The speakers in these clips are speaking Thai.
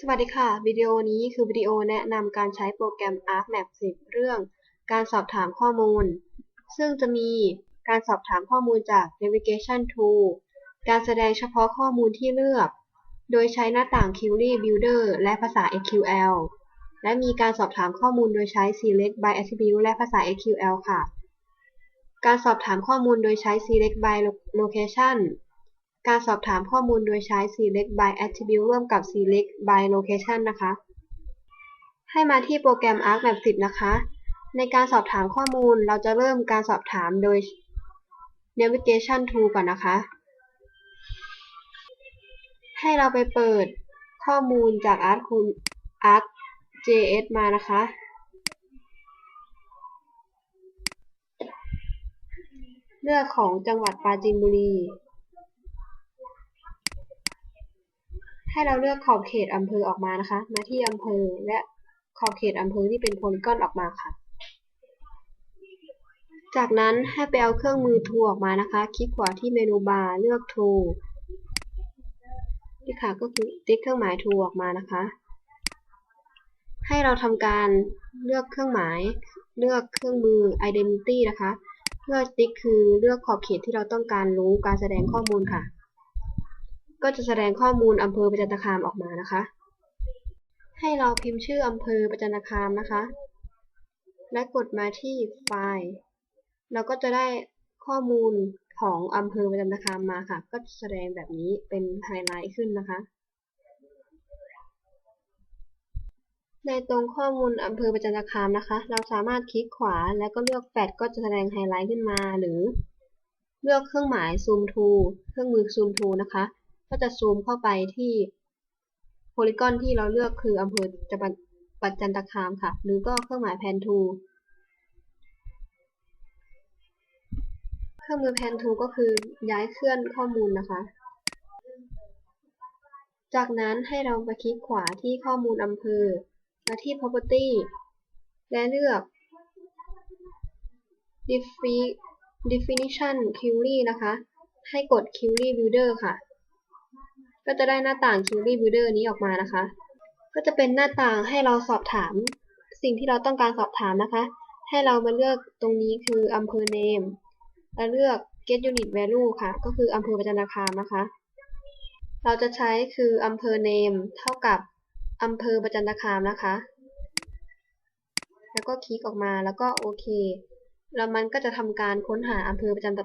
สวัสดีค่ะ วิดีโอนี้คือวิดีโอแนะนำการใช้โปรแกรม ArcMap 10 เรื่อง การสอบถามข้อมูล ซึ่งจะมีการสอบถามข้อมูลจาก Navigation Tool การแสดงเฉพาะข้อมูลที่เลือก โดยใช้หน้าต่าง Query Builder และภาษา SQL และมีการสอบถามข้อมูลโดยใช้ Select by Attribute และภาษา SQL ค่ะ การสอบถามข้อมูลโดยใช้ Select by Location การสอบถามข้อมูลโดยใช้ select by attribute ร่วมกับ select by location นะคะ ให้มาที่โปรแกรม ArcMap 10 นะคะ ในการสอบถามข้อมูลเราจะเริ่มการสอบถามโดย navigation tool ก่อนนะคะ ให้เราไปเปิดข้อมูลจาก Arc ArcJS มานะคะ เลือกของจังหวัดปราจีนบุรี ให้เราเลือกขอบเขตอำเภอออกมานะคะ มาที่อำเภอและขอบเขตอำเภอที่เป็นโพลีกอนออกมาค่ะ จากนั้นให้ไปเอาเครื่องมือทูออกมานะคะ คลิกขวาที่เมนูบาร์เลือกทูนี่ค่ะก็คือติ๊กเครื่องหมายทูออกมานะคะ ให้เราทำการเลือกเครื่องหมาย เลือกเครื่องมือ identity นะคะเลือกติ๊กคือเลือกขอบเขตที่เราต้องการรู้การแสดงข้อมูลค่ะ ก็จะแสดงข้อมูลอำเภอประจันตคามออกมานะคะ ให้เราพิมพ์ชื่ออำเภอประจันตคามนะคะ และกดมาที่ไฟล์เราก็จะได้ข้อมูลของอำเภอประจันตคามมาค่ะ ก็แสดงแบบนี้เป็นไฮไลท์ขึ้นนะคะ ในตรงข้อมูลอำเภอประจันตคามนะคะ เราสามารถคลิกขวาแล้วก็เลือกแฟดก็จะแสดงไฮไลท์ขึ้นมาหรือ เลือกเครื่องหมายซูมทูเครื่องมือซูมทูนะคะ ก็จะซูมเข้าไปที่โพลีกอนที่เราเลือกคืออำเภอจะปัจจันตคามค่ะ หรือก็เครื่องหมายแพนทูเครื่องมือแพนทูก็คือย้ายเคลื่อนข้อมูลนะคะ จากนั้นให้เราไปคลิกขวาที่ข้อมูลอำเภอมาที่ property และเลือก definition query นะคะ ให้กด query builder ค่ะ ก็จะได้หน้าต่าง Query Builder นี้ออกมานะคะ ก็จะเป็นหน้าต่างให้เราสอบถาม สิ่งที่เราต้องการสอบถามนะคะ ให้เรามาเลือกตรงนี้คืออำเภอ name และเลือก get unit value ค่ะ ก็คืออำเภอประจันตคามนะคะ เราจะใช้คืออำเภอ name เท่ากับอำเภอประจันตคามนะคะ แล้วก็คลิกออกมาแล้วก็โอเค แล้วมันก็จะทำการค้นหาอำเภอประจันต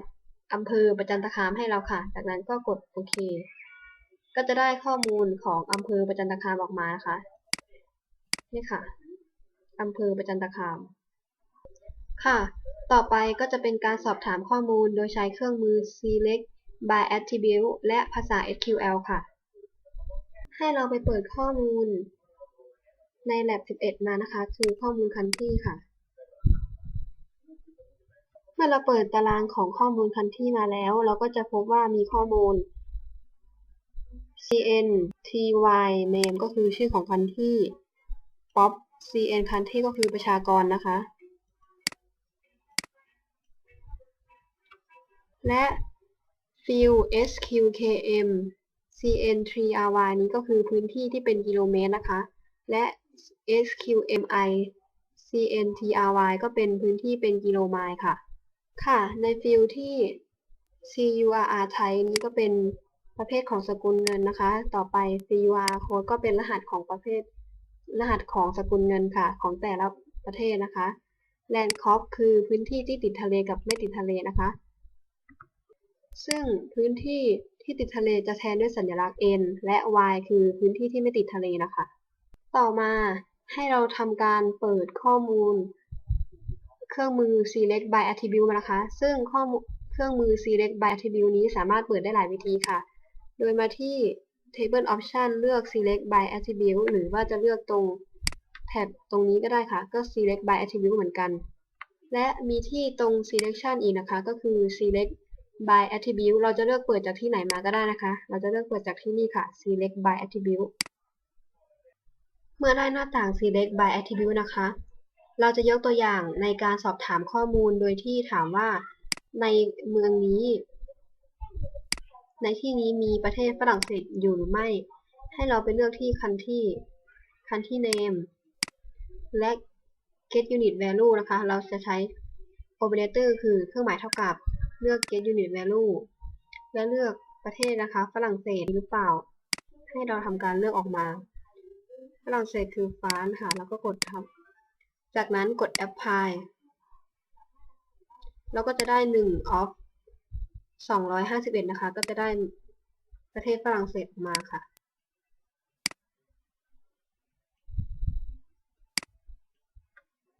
อำเภอประจันตคามให้เราค่ะ จากนั้นก็กดโอเค ก็จะได้ข้อมูลของอำเภอประจันตคามออกมานะคะนี่ค่ะอำเภอประจันตคาม ค่ะ ต่อไปก็จะเป็นการสอบถามข้อมูลโดยใช้เครื่องมือ select by attribute และภาษา SQL ค่ะ ให้เราไปเปิดข้อมูลใน lab 11 มานะคะ คือข้อมูลคันที่ค่ะ เมื่อเราเปิดตารางของข้อมูลคันที่มาแล้ว เราก็จะพบว่ามีข้อมูล cn ty name ก็คือชื่อของคันที่ pop cn country ก็คือประชากรนะคะ และ field sqqm cn 3 ry นี้ก็คือพื้นที่ที่เป็นกิโลเมตรนะคะ และ sqmi cn try ก็เป็นพื้นที่เป็นกิโลไมล์ค่ะ ค่ะ ในฟิลที่ curr ไทยนี้ก็เป็น ประเภทของสกุลเงินนะคะ ต่อไป CUR code ก็เป็นรหัสของประเภท รหัสของสกุลเงินค่ะ ของแต่ละประเทศนะคะ Land c o p คือพื้นที่ที่ติดทะเลกับไม่ติดทะเลนะคะ ซึ่งพื้นที่ที่ติดทะเลจะแทนด้วยสัญลักษณ์ N และ Y คือพื้นที่ที่ไม่ติดทะเลนะคะ ต่อมาให้เราทำการเปิดข้อมูล เครื่องมือ select by attribute มานะคะ ซึ่งข้อมูลเครื่องมือ select by attribute นี้สามารถเปิดได้หลายวิธีค่ะ โดยมาที่ Table Option เลือก Select by Attribute หรือว่าจะเลือกตรงแท็บตรงนี้ก็ได้ค่ะ ก็ Select by Attribute เหมือนกัน และมีที่ตรง Selection อีกนะคะ ก็คือ Select by Attribute เราจะเลือกเปิดจากที่ไหนมาก็ได้นะคะ เราจะเลือกเปิดจากที่นี่ค่ะ Select by Attribute เมื่อได้หน้าต่าง Select by Attribute นะคะ เราจะยกตัวอย่างในการสอบถามข้อมูลโดยที่ถามว่าในเมืองนี้ ในที่นี้มีประเทศฝรั่งเศสอยู่หรือไม่ ให้เราไปเลือกที่ country country name และ get unit value นะคะ เราจะใช้ operator คือเครื่องหมายเท่ากับ เลือก get unit value และเลือกประเทศนะคะ ฝรั่งเศสหรือเปล่า ให้เราทำการเลือกออกมา ฝรั่งเศสคือฟรานค่ะ แล้วก็กดทำจากนั้นกด apply เราก็จะได้1 of 251 นะคะ ก็จะได้ประเทศฝรั่งเศสออกมาค่ะ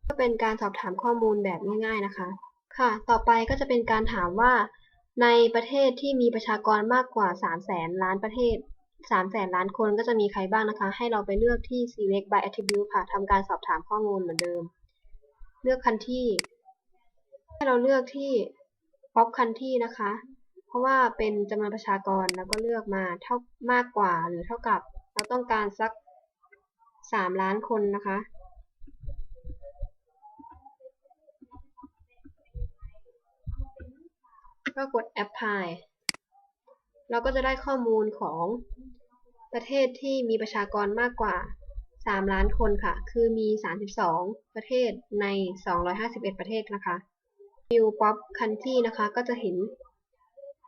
ก็เป็นการสอบถามข้อมูลแบบง่ายๆนะคะ ค่ะ ต่อไปก็จะเป็นการถามว่าในประเทศที่มีประชากรมากกว่า 3 0 0แสนล้านประเทศ 3 0 0แสนล้านคนก็จะมีใครบ้างนะคะ ให้เราไปเลือกที่ select by attribute ค่ะทำการสอบถามข้อมูลเหมือนเดิม เลือก country ให้เราเลือกที่ pop country นะคะ เพราะว่าเป็นจำนวนประชากรแล้วก็เลือกมาเท่ามากกว่าหรือเท่ากับ เราต้องการสัก 3 ล้านคนนะคะ ก็กด apply เราก็จะได้ข้อมูลของประเทศที่มีประชากรมากกว่า 3 ล้านคนค่ะ คือมี 32 ประเทศใน 251 ประเทศนะคะ View Pop Country นะคะ ก็จะเห็น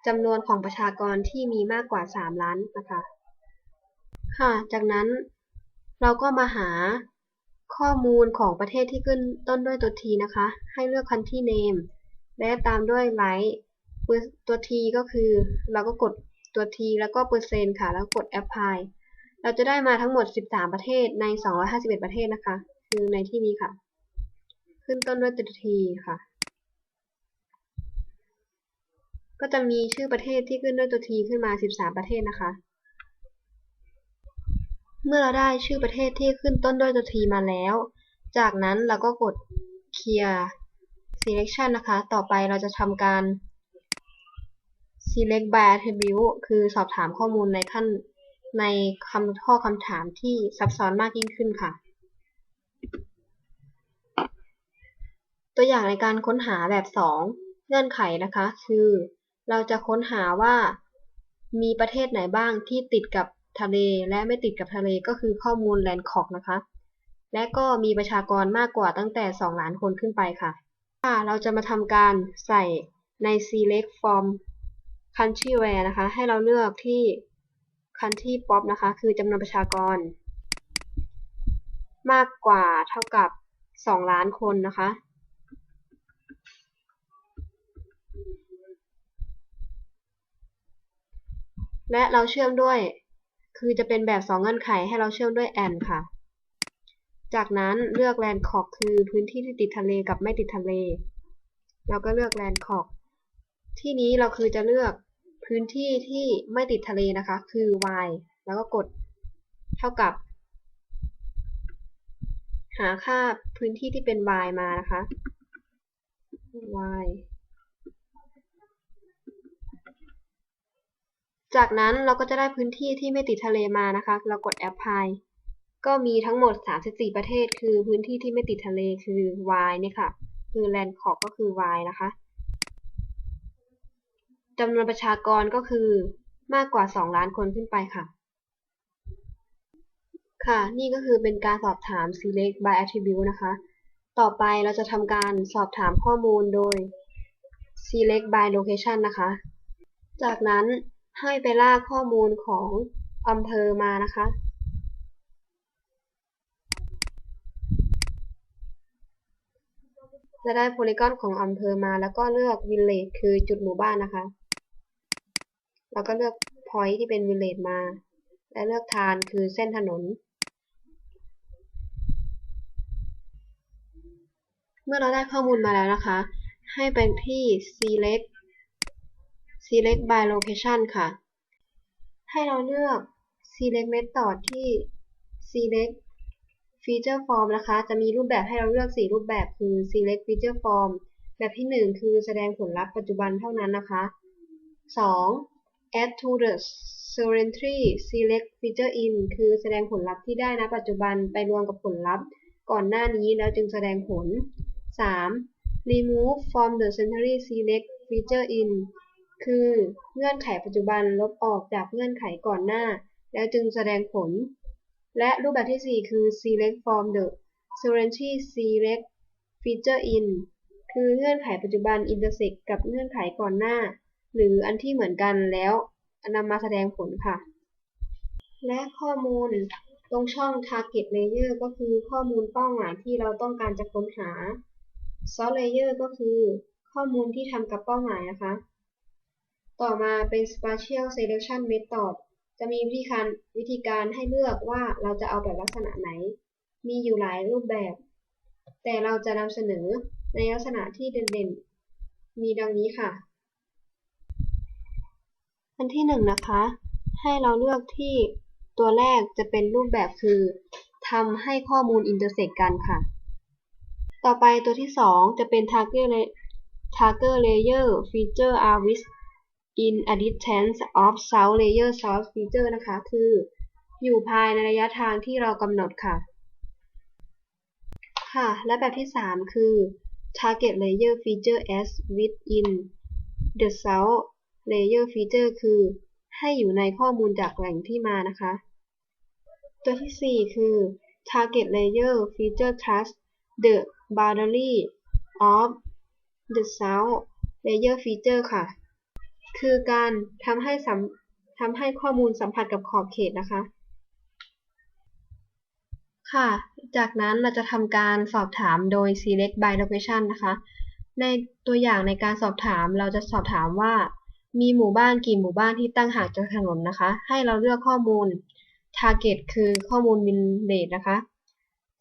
จำนวนของประชากรที่มีมากกว่า 3 ล้านนะคะ ค่ะ จากนั้นเราก็มาหาข้อมูลของประเทศที่ขึ้นต้นด้วยตัว T นะคะ ให้เลือก Country Name และตามด้วย Right ตัว T ก็คือเราก็กดตัว T แล้วก็เปอร์เซ็นต์ค่ะ แล้วกด Apply เราจะได้มาทั้งหมด 13 ประเทศใน 251 ประเทศนะคะ คือในที่นี้ค่ะ ขึ้นต้นด้วยตัว T ค่ะ ก็จะมีชื่อประเทศที่ขึ้นด้วยตัว T ขึ้นมา 13 ประเทศนะคะ เมื่อเราได้ชื่อประเทศที่ขึ้นต้นด้วยตัว T มาแล้ว จากนั้นเราก็กด Clear Selection นะคะ ต่อไปเราจะทำการ select by attribute คือสอบถามข้อมูลในขั้นในคำข้อคำถามที่ซับซ้อนมากยิ่งขึ้นค่ะ ตัวอย่างในการค้นหาแบบ 2 เงื่อนไขนะคะ คือ เราจะค้นหาว่ามีประเทศไหนบ้างที่ติดกับทะเลและไม่ติดกับทะเลก็คือข้อมูลแลนด์คอกนะคะ และก็มีประชากรมากกว่าตั้งแต่ 2 ล้านคนขึ้นไปค่ะเราจะมาทำการใส่ใน select from country where นะคะ ให้เราเลือกที่ country pop นะคะ คือจำนวนประชากร มากกว่าเท่ากับ 2 ล้านคนนะคะ และเราเชื่อมด้วย คือจะเป็นแบบ 2 เงื่อนไขให้เราเชื่อมด้วย and ค่ะ จากนั้นเลือก land c o c คือพื้นที่ที่ติดทะเลกับไม่ติดทะเล เราก็เลือก land c o c ที่นี้เราคือจะเลือกพื้นที่ที่ไม่ติดทะเลนะคะ คือ y แล้วก็กดเท่ากับ หาค่าพื้นที่ที่เป็น y มานะคะ y จากนั้นเราก็จะได้พื้นที่ที่ไม่ติดทะเลมานะคะ เรากด apply ก็มีทั้งหมด 34 ประเทศ คือพื้นที่ที่ไม่ติดทะเลคือ y เนี่ยค่ะ คือ land c o c ก็คือ y นะคะจำนวนประชากรก็คือมากกว่า 2 ล้านคนขึ้นไปค่ะ ค่ะ นี่ก็คือเป็นการสอบถาม select by attribute นะคะ ต่อไปเราจะทำการสอบถามข้อมูลโดย select by location นะคะ จากนั้น ให้ไปลากข้อมูลของอำเภอมานะคะ จะได้โพลีกอนของอำเภอมาแล้วก็เลือก village คือจุดหมู่บ้านนะคะเราก็เลือก point ที่เป็น village มา และเลือกทานคือเส้นถนน เมื่อเราได้ข้อมูลมาแล้วนะคะ ให้ไปที่ select select by location ค่ะ ให้เราเลือก select method ที่ select feature form นะคะ จะมีรูปแบบให้เราเลือก 4 รูปแบบคือ select feature form แบบที่ 1 คือแสดงผลลัพธ์ปัจจุบันเท่านั้นนะคะ 2. add to the currently select feature in คือแสดงผลลัพธ์ที่ได้ณปัจจุบันไปรวมกับผลลัพธ์ก่อนหน้านี้แล้วจึงแสดงผล 3. remove from the century select feature in คือเงื่อนไขปัจจุบันลบออกจากเงื่อนไขก่อนหน้า แล้วจึงแสดงผล และรูปแบบที่ 4 คือ select from the sequentially select feature in คือเงื่อนไขปัจจุบัน intersect กับเงื่อนไขก่อนหน้า หรืออันที่เหมือนกันแล้วนำมาแสดงผลค่ะ และข้อมูลตรงช่อง target layer ก็คือข้อมูลเป้าหมายที่เราต้องการจะค้นหา source layer ก็คือข้อมูลที่ทำกับเป้าหมายนะคะ ต่อมาเป็น spatial selection method จะมีวิธีการวิธีการให้เลือกว่าเราจะเอาแบบลักษณะไหน มีอยู่หลายรูปแบบ แต่เราจะนำเสนอในลักษณะที่เด่นๆ มีดังนี้ค่ะ อันที่หนึ่งนะคะ ให้เราเลือกที่ตัวแรกจะเป็นรูปแบบคือทำให้ข้อมูลอินเตอร์เซกกันค่ะ ต่อไปตัวที่สองจะเป็น target target layer feature are with in a distance of source layer source feature นะคะ คืออยู่ภายในระยะทางที่เรากำหนดค่ะ ค่ะ และแบบที่ 3 คือ target layer feature as within the source layer feature คือให้อยู่ในข้อมูลจากแหล่งที่มานะคะ ตัวที่ 4 คือ target layer feature trust the boundary of the source layer feature ค่ะ คือการทำให้ทำให้ข้อมูลสัมผัสกับขอบเขตนะคะ ค่ะ จากนั้นเราจะทำการสอบถามโดย select by location นะคะ ในตัวอย่างในการสอบถามเราจะสอบถามว่า มีหมู่บ้านกี่หมู่บ้านที่ตั้งห่างจากถนนนะคะ ให้เราเลือกข้อมูล target คือข้อมูล min rate นะคะ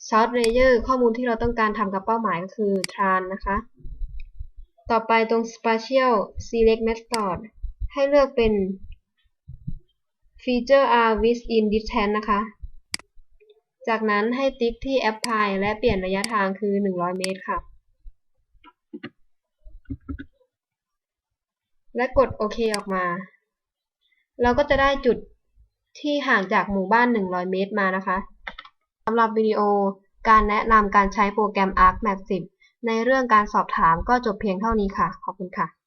source layer ข้อมูลที่เราต้องการทำกับเป้าหมายก็คือ tran นะคะ ต่อไปตรง spatial select method ให้เลือกเป็น feature are within distance นะคะ จากนั้นให้ติ๊กที่ apply และเปลี่ยนระยะทางคือ 100 เมตรค่ะ และกดโอเคออกมา เราก็จะได้จุดที่ห่างจากหมู่บ้าน 100 เมตรมานะคะสำหรับวิดีโอการแนะนำการใช้โปรแกรม ArcMap 10 ในเรื่องการสอบถามก็จบเพียงเท่านี้ค่ะ ขอบคุณค่ะ